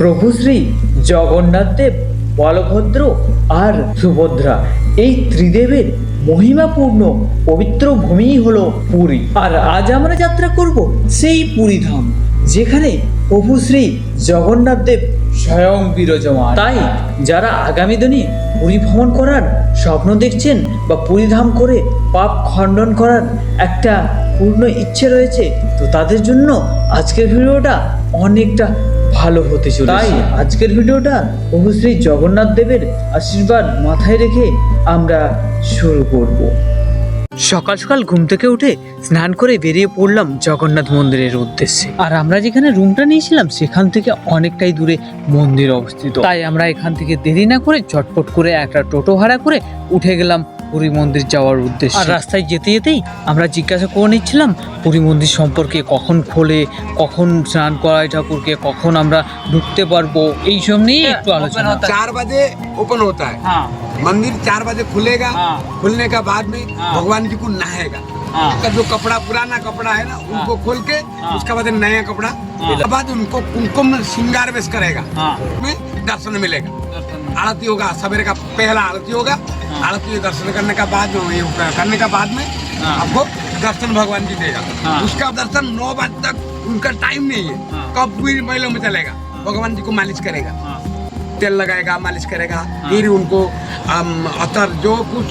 প্রভু শ্রী জগন্নাথ দেব, বলভদ্র আর সুভদ্রা, এই ত্রিদেবের মহিমাপূর্ণ পবিত্র ভূমিই হলো পুরী। আর আজ আমরা যাত্রা করব সেই পুরী ধাম, যেখানে প্রভু শ্রী জগন্নাথ দেব স্বয়ং বিরাজমান। তাই যারা আগামী দিনে পুরী ভ্রমণ করার স্বপ্ন দেখছেন বা পুরী ধাম করে পাপ খণ্ডন করার একটা পূর্ণ ইচ্ছে রয়েছে, তো তাদের জন্য আজকের ভিডিওটা অনেকটা ভালো হতে চলেছে। তাই আজকের ভিডিওটা প্রভু শ্রী জগন্নাথ দেবের আশীর্বাদ মাথায় রেখে আমরা শুরু করব। সকাল সকাল ঘুম থেকে উঠে স্নান করে বেরিয়ে পড়লাম জগন্নাথ মন্দিরের উদ্দেশ্যে। আর আমরা যেখানে রুমটা নিয়েছিলাম সেখান থেকে অনেকটাই দূরে মন্দির অবস্থিত। তাই আমরা এখান থেকে দেরি না করে চটপট করে একটা টোটো ভাড়া করে উঠে গেলাম পুরী মন্দির যাওয়ার উদ্দেশ্যে আর রাস্তায় যেতে যেতেই আমরা জিজ্ঞাসা করে নিচ্ছিলাম পুরী মন্দির সম্পর্কে কখন খোলে কখন স্নান করায় ঠাকুরকে কখন আমরা ঢুকতে পারবো এইসব নিয়ে একটু আলোচনা चार बजे ओपन होता है হ্যাঁ मंदिर चार बजे खुलेगा हाँ। खुलने का बाद में हाँ। भगवान जी को नहाएगा हाँ। उसका जो कपड़ा पुराना कपड़ा है ना उनको खोल के हाँ। उसके बाद नया कपड़ा हाँ। उसके बाद उनको कुमकुम श्रृंगार वेश करेगा हाँ में दर्शन मिलेगा आरती होगा सवेरे का पहला आरती होगा हाँ। आरती दर्शन करने का बाद में ये करने का बाद में हाँ। आपको दर्शन भगवान जी देगा हाँ। उसका दर्शन नौ बजे तक उनका टाइम नहीं है हाँ। कब भी महिलों में चलेगा भगवान जी को मालिश करेगा हाँ तेल लगाएगा मालिश करेगा फिर उनको अम, अतर जो कुछ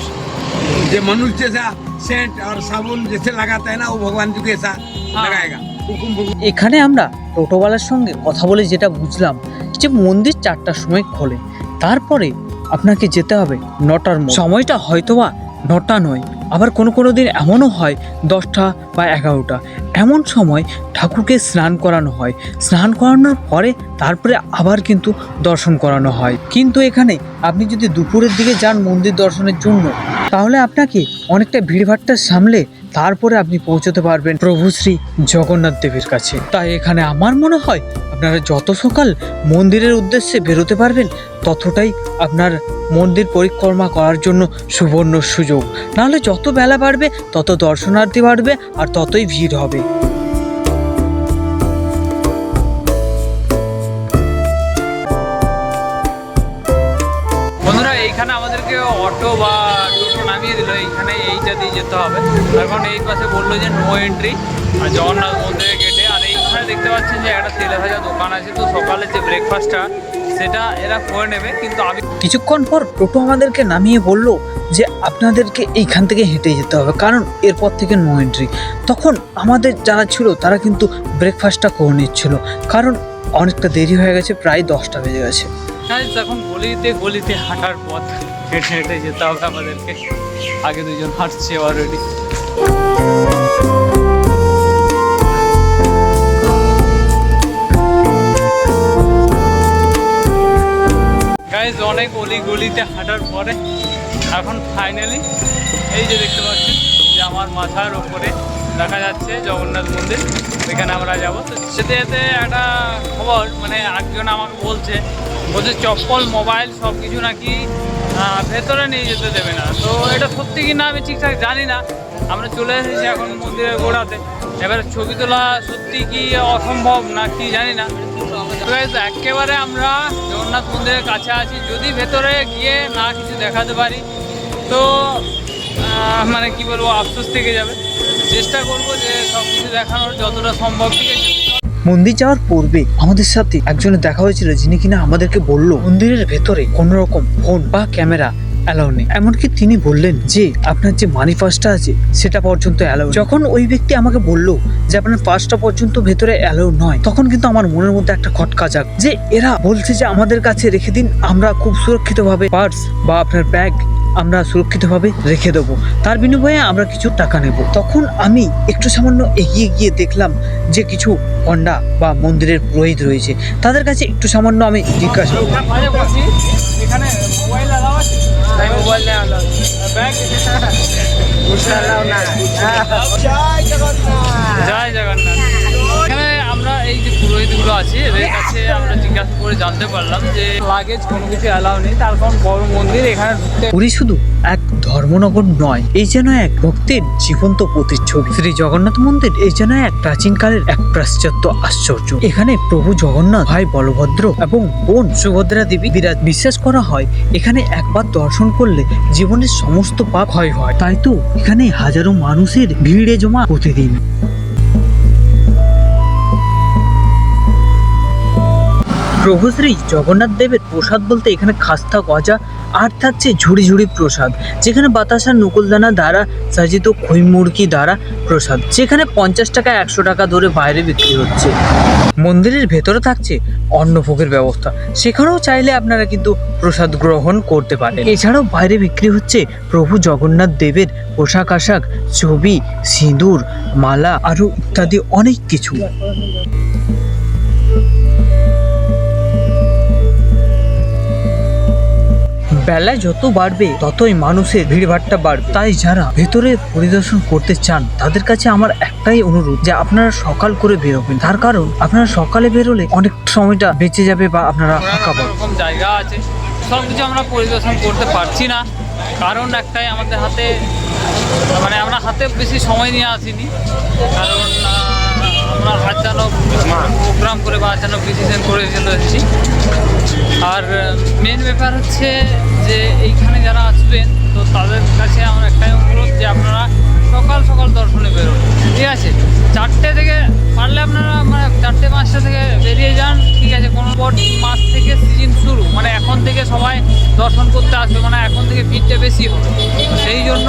जो मनुष्य जैसा सेंट और साबुन जैसे लगाता है ना वो भगवान जी को ऐसा लगाएगा हुकुम हुकुम এখানে আমরা টোটোওয়ালার সঙ্গে কথা বলে যেটা বুঝলাম যে মন্দির চারটার সময় খোলে তারপরে আপনাকে যেতে হবে নটার মধ্যে। সময়টা হয়তোবা নটা নয়, আবার কোনো কোনো দিন এমনও হয় দশটা বা এগারোটা। এমন সময় ঠাকুরকে স্নান করানো হয়। স্নান করানোর পরে তারপরে আবার কিন্তু দর্শন করানো হয়। কিন্তু এখানে আপনি যদি দুপুরের দিকে যান মন্দির দর্শনের জন্য, তাহলে আপনাকে অনেকটা ভিড়ভাট্টা সামলে তারপরে আপনি পৌঁছতে পারবেন প্রভু শ্রী জগন্নাথ দেবের কাছে। তাই এখানে আমার মনে হয় আপনারা যত সকাল মন্দিরের উদ্দেশ্যে বেরোতে পারবেন, ততটাই আপনার মন্দির পরিক্রমা করার জন্য সুবর্ণ সুযোগ। নাহলে যত বেলা বাড়বে, তত দর্শনার্থী বাড়বে আর ততই ভিড় হবে। বন্ধুরা, এইখানে আমাদেরকে অটো বা টোটো নামিয়ে দিল। এইখানে এইটা দিয়ে যেতে হবে। এখন এই পাশে বলল যে নো এন্ট্রি আর জগন্নাথ মন্দিরের গেটে আর এইখানে দেখতে পাচ্ছেন যে একটা তেলে ভাজা দোকান আছে তো সকালে যে ব্রেকফাস্টটা সেটা এরা করে নেবে কিন্তু আমি কিছুক্ষণ পর টোটো আমাদেরকে নামিয়ে বলল যে আপনাদেরকে এইখান থেকে হেঁটে যেতে হবে কারণ এরপর থেকে নো এন্ট্রি তখন আমাদের যারা ছিল তারা কিন্তু ব্রেকফাস্টটা করে নিচ্ছিল কারণ অনেকটা দেরি হয়ে গেছে প্রায় দশটা বেজে গেছে। Guys, এখন গলিতে গলিতে হাঁটার পথ হেঁটে হেঁটে যেতে হবে আমাদেরকে। আগে দুজন হাঁটছে অলরেডি গাইজ অনেক অলি গলিতে হাঁটার পরে এখন ফাইনালি এই যে দেখতে পাচ্ছেন যে আমার মাথার ওপরে দেখা যাচ্ছে জগন্নাথ মন্দির সেখানে আমরা যাব। তো যেতে যেতে একটা খবর মানে একজন আমাকে বলছে বলছে চপ্পল, মোবাইল সব কিছু নাকি ভেতরে নিয়ে যেতে দেবে না। তো এটা সত্যি কি না আমি ঠিকঠাক জানি না। আমরা চলে এসেছি এখন মন্দিরের গোড়াতে। এবার ছবি তোলা সত্যি কি অসম্ভব না কি জানি না। তো একেবারে আমরা জগন্নাথ মন্দিরের কাছে আছি। যদি ভেতরে গিয়ে না কিছু দেখাতে পারি, তো মানে কি বলব, আফসোস থেকে যাবে। চেষ্টা করব যে সব কিছু দেখানোর যতটা সম্ভব ঠিক আছে। মন্দির যাওয়ার পূর্বে আমাদের সাথে একজনের দেখা হয়েছিল যিনি কিনা আমাদেরকে বলল, মন্দিরের ভেতরে কোনো রকম ফোন বা ক্যামেরা অ্যালাউ নেই। এমনকি তিনি বললেন যে, আপনার যে মানি পাসটা আছে, সেটা পর্যন্ত অ্যালাউ যখন ওই ব্যক্তি আমাকে বলল যে, আপনার পাসটা পর্যন্ত ভেতরে অ্যালাউ নয়, তখন কিন্তু আমার মনের মধ্যে একটা খটকা যাক যে, এরা বলছে যে, আমাদের কাছে রেখে দিন, আমরা খুব সুরক্ষিতভাবে পার্স বা আপনার ব্যাগ আমরা সুরক্ষিতভাবে রেখে দেবো। তার বিনিময়ে আমরা কিছু টাকা নেব। তখন আমি একটু সামান্য এগিয়ে গিয়ে দেখলাম যে, কিছু পণ্ডা বা মন্দিরের পুরোহিত রয়েছে। তাদের কাছে একটু সামান্য আমি জিজ্ঞাসা করলাম। মাঝে বলছি এখানে মোবাইল অ্যালাউ আছে মোবাইল অ্যালাউ ব্যাগ জয় আছে, এদের কাছে আমরা জিজ্ঞাসা করে জানতে পারলাম যে লাগেজ কোনো কিছু অ্যালাউ নেই, তার কারণ বড় মন্দির, এখানে পুরী শুধু এক ধর্মনগর নয়, এই যেন এক ভক্তির জীবন্ত প্রতিচ্ছবি। শ্রী জগন্নাথ মন্দির, এই যেন এক প্রাচীনকালের এক পাশ্চাত্য আশ্চর্য। এখানে প্রভু জগন্নাথ, ভাই বলভদ্র এবং বোন সুভদ্রা দেবী বিরাজ বিশ্বাস করা হয়, এখানে একবার দর্শন করলে জীবনের সমস্ত পাপ ক্ষয় হয়। তাই তো এখানে হাজারো মানুষের ভিড়ে জমা প্রতিদিন। প্রভু শ্রী জগন্নাথ দেবের প্রসাদ বলতে এখানে খাস্তা, গজা, আর থাকছে ঝুড়ি ঝুড়ি প্রসাদ, যেখানে বাতাসার নকুলদানা দ্বারা সাজিত খই মুরগি দ্বারা প্রসাদ, যেখানে পঞ্চাশ টাকা, একশো টাকা ধরে বাইরে বিক্রি হচ্ছে। মন্দিরের ভেতরে থাকছে অন্নভোগের ব্যবস্থা, সেখানেও চাইলে আপনারা কিন্তু প্রসাদ গ্রহণ করতে পারেন। এছাড়াও বাইরে বিক্রি হচ্ছে প্রভু জগন্নাথ দেবের পোশাক আশাক, ছবি, সিঁদুর, মালা আরও ইত্যাদি অনেক কিছু। বেলা যত বাড়বে, ততই মানুষের ভিড়ভাট্টা বাড়বে। তাই যারা ভেতরে পরিদর্শন করতে চান, তাদের কাছে আমার একটাই অনুরোধ যে আপনারা সকাল করে বেরোবেন। তার কারণ, আপনারা সকালে বেরোলে অনেক সময়টা বেঁচে যাবে বা আপনারা ফাঁকা পাবেন। জায়গা আছে, সব কিছু আমরা পরিদর্শন করতে পারছি না। কারণ একটাই আমাদের হাতে মানে আমরা হাতে বেশি সময় নিয়ে আসিনি। কারণ আমরা আচানক প্রোগ্রাম করে বা আচানক ডিসিশন করে চলে এসেছি আর মেন ব্যাপার হচ্ছে যে এইখানে যারা আসবেন, তো তাদের কাছে আমার একটাই অনুরোধ যে আপনারা সকাল সকাল দর্শনে বেরোন। ঠিক আছে? চারটে থেকে পারলে আপনারা মানে চারটে পাঁচটা থেকে বেরিয়ে যান। ঠিক আছে? কোনো মাস থেকে সিজন শুরু। মানে এখন থেকে সবাই দর্শন করতে আসবে। মানে এখন থেকে ভিড়টা বেশি হবে। তো সেই জন্য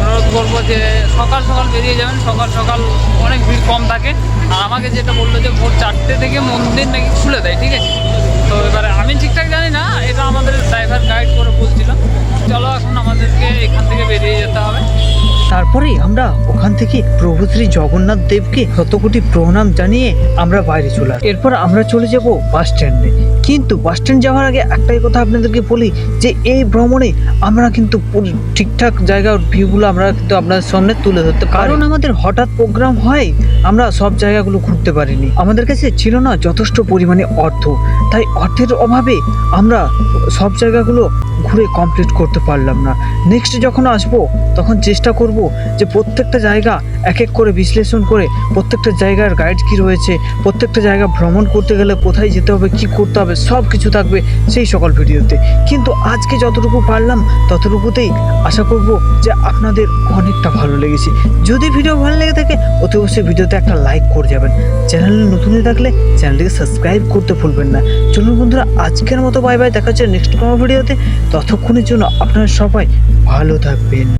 অনুরোধ করব যে সকাল সকাল বেরিয়ে যাবেন। সকাল সকাল অনেক ভিড় কম থাকে। আর আমাকে যেটা বলল যে ভোর চারটে থেকে মন্দির নাকি খুলে দেয়। ঠিক আছে? তো এবারে আমি ঠিকঠাক জানি না, এটা আমাদের ড্রাইভার গাইড করে বলছিল। চলো এখন আমাদেরকে এখান থেকে বেরিয়ে যেতে হবে। তারপরে আমরা ওখান থেকে প্রভু শ্রী জগন্নাথ দেবকে শত কোটি প্রণাম জানিয়ে আমরা বাইরে চলে এরপর আমরা চলে যাব বাস স্ট্যান্ডে। কিন্তু বাস স্ট্যান্ড যাওয়ার আগে একটাই কথা আপনাদেরকে বলি যে এই ভ্রমণে আমরা কিন্তু ঠিকঠাক জায়গার ভিউগুলো আমরা কিন্তু আপনাদের সামনে তুলে ধরতে কারণ আমাদের হঠাৎ প্রোগ্রাম হয়, আমরা সব জায়গাগুলো ঘুরতে পারিনি। আমাদের কাছে ছিল না যথেষ্ট পরিমাণে অর্থ। তাই অর্থের অভাবে আমরা সব জায়গাগুলো ঘুরে কমপ্লিট করতে পারলাম না। নেক্সট যখন আসব, তখন চেষ্টা করব যে প্রত্যেকটা জায়গা এক এক করে বিশ্লেষণ করে প্রত্যেকটা জায়গার গাইড কী রয়েছে, প্রত্যেকটা জায়গা ভ্রমণ করতে গেলে কোথায় যেতে হবে, কি করতে হবে, সব কিছু থাকবে সেই সকল ভিডিওতে। কিন্তু আজকে যতটুকু পারলাম, ততটুকুতেই আশা করব যে আপনাদের অনেকটা ভালো লেগেছে। যদি ভিডিও ভালো লেগে থাকে, অতি অবশ্যই ভিডিওতে একটা লাইক করে যাবেন। চ্যানেলে নতুন হয়ে থাকলে চ্যানেলটিকে সাবস্ক্রাইব করতে ভুলবেন না। চলুন বন্ধুরা, আজকের মতো বাই বাই দেখা হচ্ছে নেক্সট কোনো ভিডিওতে। ততক্ষণের জন্য আপনারা সবাই ভালো থাকবেন।